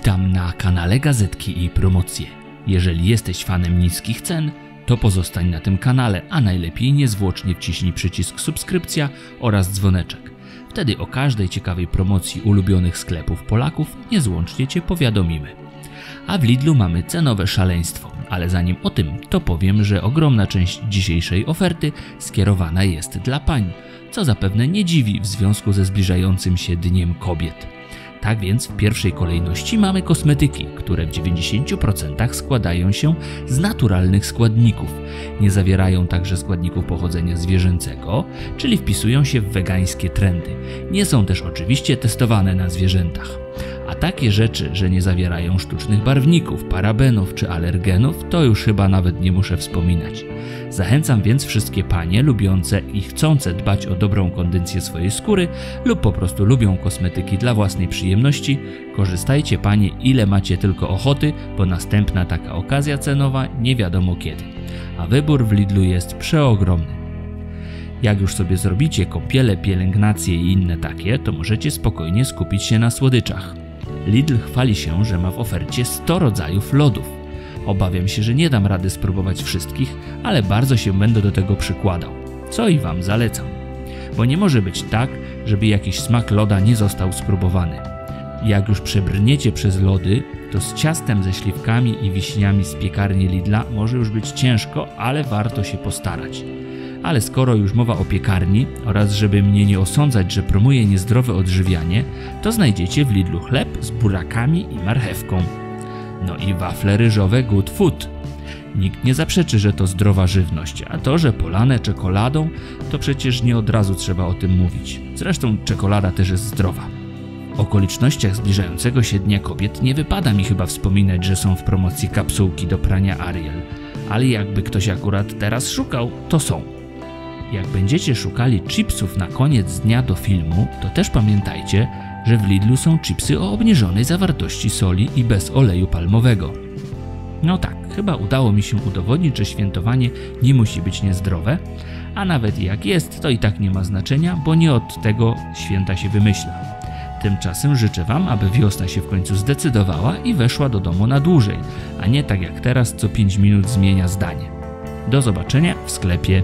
Witam na kanale Gazetki i Promocje. Jeżeli jesteś fanem niskich cen, to pozostań na tym kanale, a najlepiej niezwłocznie wciśnij przycisk subskrypcja oraz dzwoneczek. Wtedy o każdej ciekawej promocji ulubionych sklepów Polaków niezłącznie Cię powiadomimy. A w Lidlu mamy cenowe szaleństwo, ale zanim o tym, to powiem, że ogromna część dzisiejszej oferty skierowana jest dla pań, co zapewne nie dziwi w związku ze zbliżającym się Dniem Kobiet. Tak więc w pierwszej kolejności mamy kosmetyki, które w 90% składają się z naturalnych składników. Nie zawierają także składników pochodzenia zwierzęcego, czyli wpisują się w wegańskie trendy. Nie są też oczywiście testowane na zwierzętach. A takie rzeczy, że nie zawierają sztucznych barwników, parabenów czy alergenów, to już chyba nawet nie muszę wspominać. Zachęcam więc wszystkie panie lubiące i chcące dbać o dobrą kondycję swojej skóry lub po prostu lubią kosmetyki dla własnej przyjemności, korzystajcie panie ile macie tylko ochoty, bo następna taka okazja cenowa nie wiadomo kiedy. A wybór w Lidlu jest przeogromny. Jak już sobie zrobicie kąpiele, pielęgnacje i inne takie, to możecie spokojnie skupić się na słodyczach. Lidl chwali się, że ma w ofercie 100 rodzajów lodów. Obawiam się, że nie dam rady spróbować wszystkich, ale bardzo się będę do tego przykładał. Co i Wam zalecam. Bo nie może być tak, żeby jakiś smak loda nie został spróbowany. Jak już przebrniecie przez lody, to z ciastem ze śliwkami i wiśniami z piekarni Lidla może już być ciężko, ale warto się postarać. Ale skoro już mowa o piekarni oraz żeby mnie nie osądzać, że promuję niezdrowe odżywianie, to znajdziecie w Lidlu chleb z burakami i marchewką. No i wafle ryżowe Good Food. Nikt nie zaprzeczy, że to zdrowa żywność, a to, że polane czekoladą, to przecież nie od razu trzeba o tym mówić. Zresztą czekolada też jest zdrowa. W okolicznościach zbliżającego się Dnia Kobiet nie wypada mi chyba wspominać, że są w promocji kapsułki do prania Ariel, ale jakby ktoś akurat teraz szukał, to są. Jak będziecie szukali chipsów na koniec dnia do filmu, to też pamiętajcie, że w Lidlu są chipsy o obniżonej zawartości soli i bez oleju palmowego. No tak, chyba udało mi się udowodnić, że świętowanie nie musi być niezdrowe, a nawet jak jest, to i tak nie ma znaczenia, bo nie od tego święta się wymyśla. Tymczasem życzę Wam, aby wiosna się w końcu zdecydowała i weszła do domu na dłużej, a nie tak jak teraz co 5 minut zmienia zdanie. Do zobaczenia w sklepie